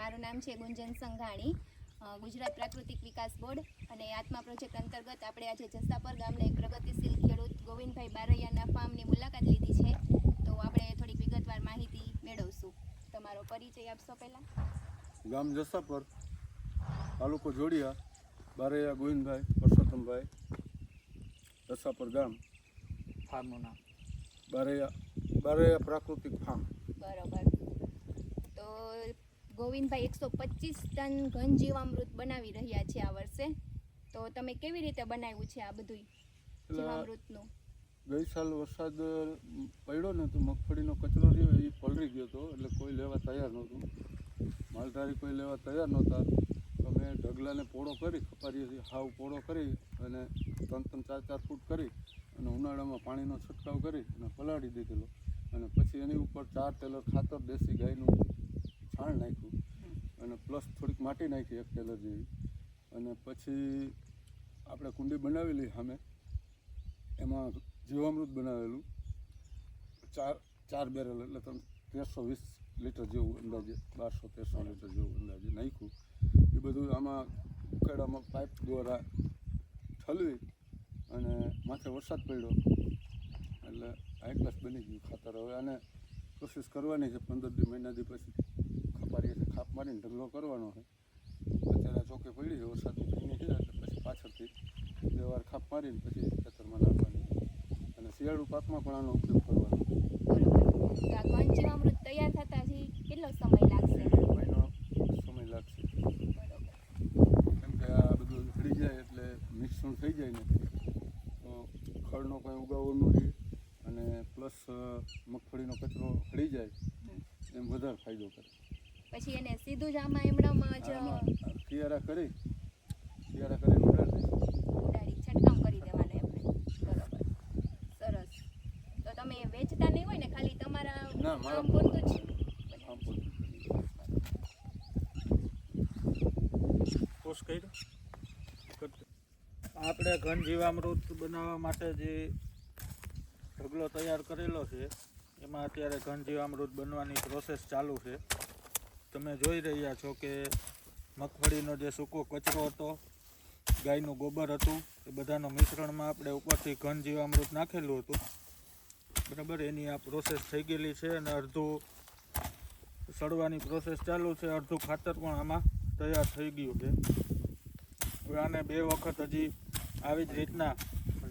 મારું નામ છે ગુંજન સંઘાણી ગુજરાત પ્રાકૃતિક વિકાસ બોર્ડ અને આત્મા પ્રોજેક્ટ અંતર્ગત આપણે આજે જસાપર ગામના એક પ્રગતિશીલ ખેડૂત ગોવિંદભાઈ બારૈયાના ફાર્મની મુલાકાત લીધી છે. તો આપણે થોડીક વિગતવાર માહિતી મેળવશું. તમારો પરિચય આપશો પહેલાં? ગામ જસાપર તાલુકો જોડિયા બારૈયા ગોવિંદભાઈ પરસોત્તમભાઈ જસાપર ગામ. ફાર્મનું નામ. બારૈયા બારૈયા પ્રાકૃતિક ફાર્મ. બરાબર. તો ગોવિંદભાઈ એકસો પચીસ ટન ઘન જીવામૃત બનાવી રહ્યા છે આ વર્ષે. તો તમે કેવી રીતે બનાવ્યું છે આ બધું જીવામૃતનું? ગઈ સાલ વરસાદ પડ્યો ને તો મગફળીનો કચરો રહ્યો એ પલળી ગયો હતો એટલે કોઈ લેવા તૈયાર નહોતું. માલધારી કોઈ લેવા તૈયાર નહોતા. તો મેં ઢગલાને પોળો કરી ખપારીએથી હાવ પોળો કરી અને ત્રણ ત્રણ ચાર ચાર ફૂટ કરી અને ઉનાળામાં પાણીનો છંટકાવ કરી અને પલાળી દીધેલો. અને પછી એની ઉપર ચાર ટેલર ખાતર દેશી ગાયનું છાણ નાખ્યું. અને પ્લસ થોડીક માટી નાખી એક ટેલર જેવી. અને પછી આપણે કુંડી બનાવેલી સામે. એમાં જીવામૃત બનાવેલું. ચાર ચાર બેરલ એટલે તમે તેરસો વીસ લીટર જેવું અંદાજે, બારસો તેરસો લીટર જેવું અંદાજે નાખ્યું. એ બધું આમાં ઉકેડામાં પાઇપ દ્વારા ઠલવી અને માથે વરસાદ પડ્યો એટલે હાઈ ક્લાસ બની ગયું ખાતર. હવે આને કોશિશ કરવાની છે પંદર દી, મહિના દી પછી. છે મારીને ઢગલો કરવાનો છે. અત્યારે ચોકે પડી છે વરસાદની ભીની છે એટલે પછી પાછળથી બે વાર ખાપ મારીને પછી ખેતરમાં નાખવાની. અને શિયાળુ પાકમાં પણ આનો ઉપયોગ કરવાનો. તૈયાર થતા હજી કેટલો સમય લાગશે? મહિનો સમય લાગશે. કેમ કે આ બધું ખડી જાય એટલે મિશ્રણ થઈ જાય ને તો ખડનો કંઈ ઉગાવો ન રહે અને પ્લસ મગફળીનો કચરો ખડી જાય એમ વધારે ફાયદો કરે. પછી એને સીધું જ આમાં એમણામાં જ કિયારા કરી કિયારા કરી ઉડાડી છંટકાવ કરી દેવાનો એમને. બરાબર. સરસ. તો તમે વેચતા નહીં હોય ને ખાલી તમારા ના મારા પૂરતું જ કર્યો? આપણે ઘન જીવામૃત બનાવવા માટે જે ઢગલો તૈયાર કરેલો છે એમાં અત્યારે ઘન જીવામૃત બનવાની પ્રોસેસ ચાલુ છે. તમે જોઈ રહ્યા છો કે મગફળીનો જે સૂકો કચરો હતો, ગાયનું ગોબર હતું, એ બધાનો મિશ્રણમાં આપણે ઉપરથી ઘન જીવામૃત નાખેલું હતું. બરાબર, એની આ પ્રોસેસ થઈ ગયેલી છે અને અડધું સડવાની પ્રોસેસ ચાલુ છે. અડધું ખાતર પણ આમાં તૈયાર થઈ ગયું છે. હવે આને બે વખત હજી આવી જ રીતના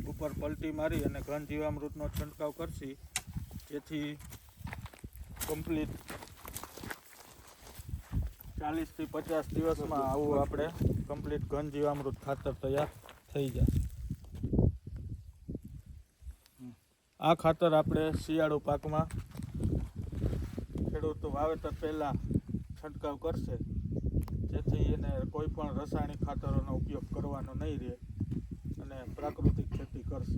ઉપર પલટી મારી અને ઘન જીવામૃતનો છંટકાવ કરશી. જેથી કમ્પ્લીટ ચાલીસથી પચાસ દિવસમાં આવું આપણે કમ્પ્લીટ ઘન જીવામૃત ખાતર તૈયાર થઈ જશે આ ખાતર આપણે શિયાળુ પાકમાં ખેડૂતો વાવેતર પહેલાં છંટકાવ કરશે. જેથી એને કોઈ પણ રાસાયણિક ખાતરોનો ઉપયોગ કરવાનો નહીં રહે અને પ્રાકૃતિક ખેતી કરશે.